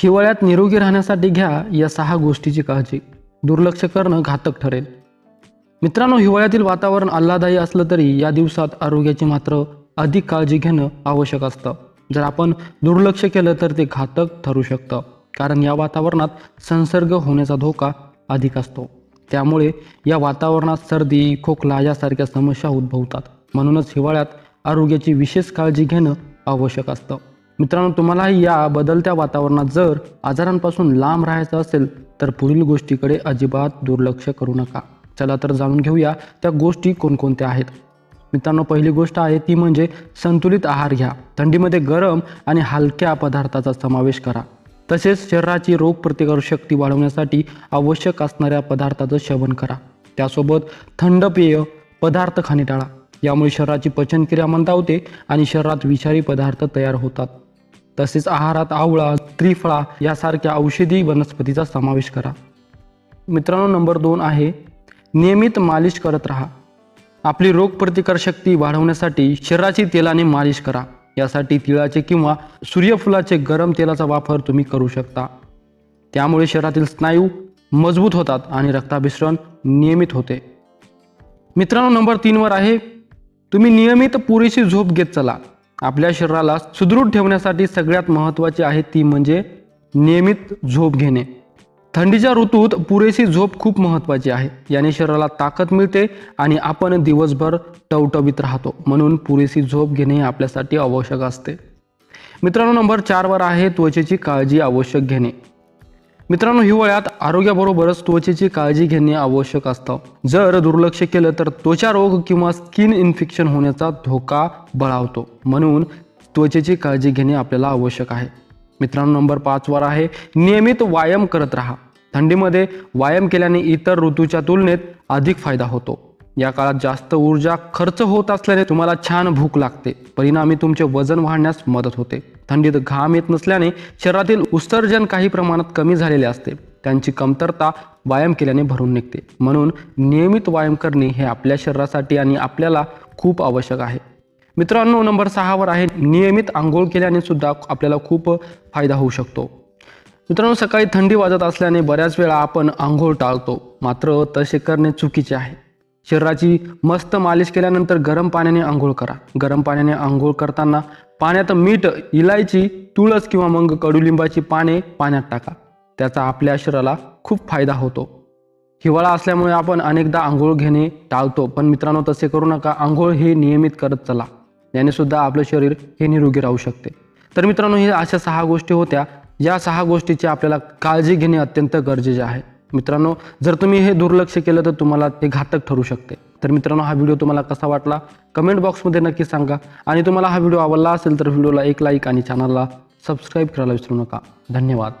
हिवाळ्यात निरोगी राहण्यासाठी घ्या या सहा गोष्टीची काळजी. दुर्लक्ष करणं घातक ठरेल. मित्रांनो हिवाळ्यातील वातावरण आल्हादायी असलं तरी या दिवसात आरोग्याची मात्र अधिक काळजी घेणं आवश्यक असतं. जर आपण दुर्लक्ष केलं तर ते घातक ठरू शकतं. कारण या वातावरणात संसर्ग होण्याचा धोका अधिक असतो. त्यामुळे या वातावरणात सर्दी खोकला यासारख्या समस्या उद्भवतात. म्हणूनच हिवाळ्यात आरोग्याची विशेष काळजी घेणं आवश्यक असतं. मित्रांनो तुम्हालाही या बदलत्या वातावरणात जर आजारांपासून लांब राहायचं असेल तर पुढील गोष्टीकडे अजिबात दुर्लक्ष करू नका. चला तर जाणून घेऊया त्या गोष्टी कोणकोणत्या आहेत. मित्रांनो पहिली गोष्ट आहे ती म्हणजे संतुलित आहार घ्या. थंडीमध्ये गरम आणि हलक्या पदार्थाचा समावेश करा. तसेच शरीराची रोगप्रतिकारक शक्ती वाढवण्यासाठी आवश्यक असणाऱ्या पदार्थाचं सेवन करा. त्यासोबत थंड पेय पदार्थ खाणे टाळा. यामुळे शरीराची पचनक्रिया मंदावते आणि शरीरात विषारी पदार्थ तयार होतात. तसेच आहारात आवळा त्रिफळा यासारख्या औषधी वनस्पतीचा समावेश करा. मित्रांनो नंबर दोन आहे नियमित मालिश करत राहा. आपली रोगप्रतिकार शक्ती वाढवण्यासाठी शरीराची तेलाने मालिश करा. यासाठी तिळाचे किंवा सूर्यफुलाचे गरम तेलाचा वापर तुम्ही करू शकता. त्यामुळे शरीरातील स्नायू मजबूत होतात आणि रक्ताभिसरण नियमित होते. मित्रांनो नंबर तीनवर आहे तुम्ही नियमित पुरेशी झोप घेत चला. आपल्या शरीराला सुदृढ ठेवण्यासाठी सगळ्यात महत्त्वाची आहे ती म्हणजे नियमित झोप घेणे. थंडीच्या ऋतूत पुरेशी झोप खूप महत्त्वाची आहे. याने शरीराला ताकद मिळते आणि आपण दिवसभर टवटवीत राहतो. म्हणून पुरेशी झोप घेणे हे आपल्यासाठी आवश्यक असते. मित्रांनो नंबर चारवर आहे त्वचेची काळजी आवश्यक घेणे. मित्रांनो हिवाळ्यात आरोग्याबरोबरच त्वचेची काळजी घेणे आवश्यक असतं. जर दुर्लक्ष केलं तर त्वचा रोग किंवा स्किन इन्फेक्शन होण्याचा धोका बळावतो. म्हणून त्वचेची काळजी घेणे आपल्याला आवश्यक आहे. मित्रांनो नंबर पाचवर आहे नियमित व्यायाम करत राहा. थंडीमध्ये व्यायाम केल्याने इतर ऋतूच्या तुलनेत अधिक फायदा होतो. या काळात जास्त ऊर्जा खर्च होत असल्याने तुम्हाला छान भूक लागते. परिणामी तुमचे वजन वाढण्यास मदत होते. थंडीत घाम येत नसल्याने शरीरातील उत्सर्जन काही प्रमाणात कमी झालेले असते. त्यांची कमतरता व्यायाम केल्याने भरून निघते. म्हणून नियमित व्यायाम करणे हे आपल्या शरीरासाठी आणि आपल्याला खूप आवश्यक आहे. मित्रांनो नंबर सहावर आहे नियमित आंघोळ केल्याने सुद्धा आपल्याला खूप फायदा होऊ शकतो. मित्रांनो सकाळी थंडी वाजत असल्याने बऱ्याच वेळा आपण आंघोळ टाळतो. मात्र तसे करणे चुकीचे आहे. शरीराची मस्त मालिश केल्यानंतर गरम पाण्याने आंघोळ करा. गरम पाण्याने आंघोळ करताना पाण्यात मीठ इलायची तुळस किंवा मग कडुलिंबाची पाने पाण्यात टाका. त्याचा आपल्या शरीराला खूप फायदा होतो. हिवाळा असल्यामुळे आपण अनेकदा आंघोळ घेणे टाळतो पण मित्रांनो तसे करू नका. आंघोळ हे नियमित करत चला. याने सुद्धा आपलं शरीर हे निरोगी राहू शकते. तर मित्रांनो हे अशा सहा गोष्टी होत्या. या सहा गोष्टीची आपल्याला काळजी घेणे अत्यंत गरजेचे आहे. मित्रांनो जर तुम्ही हे दुर्लक्ष केलं तर तुम्हाला ते घातक ठरू शकते. तर मित्रांनो हा व्हिडिओ तुम्हाला कसा वाटला? कमेंट बॉक्समध्ये नक्की सांगा. आणि तुम्हाला हा व्हिडिओ आवडला असेल तर व्हिडिओला एक लाईक आणि चॅनलला सबस्क्राईब करायला विसरू नका. धन्यवाद.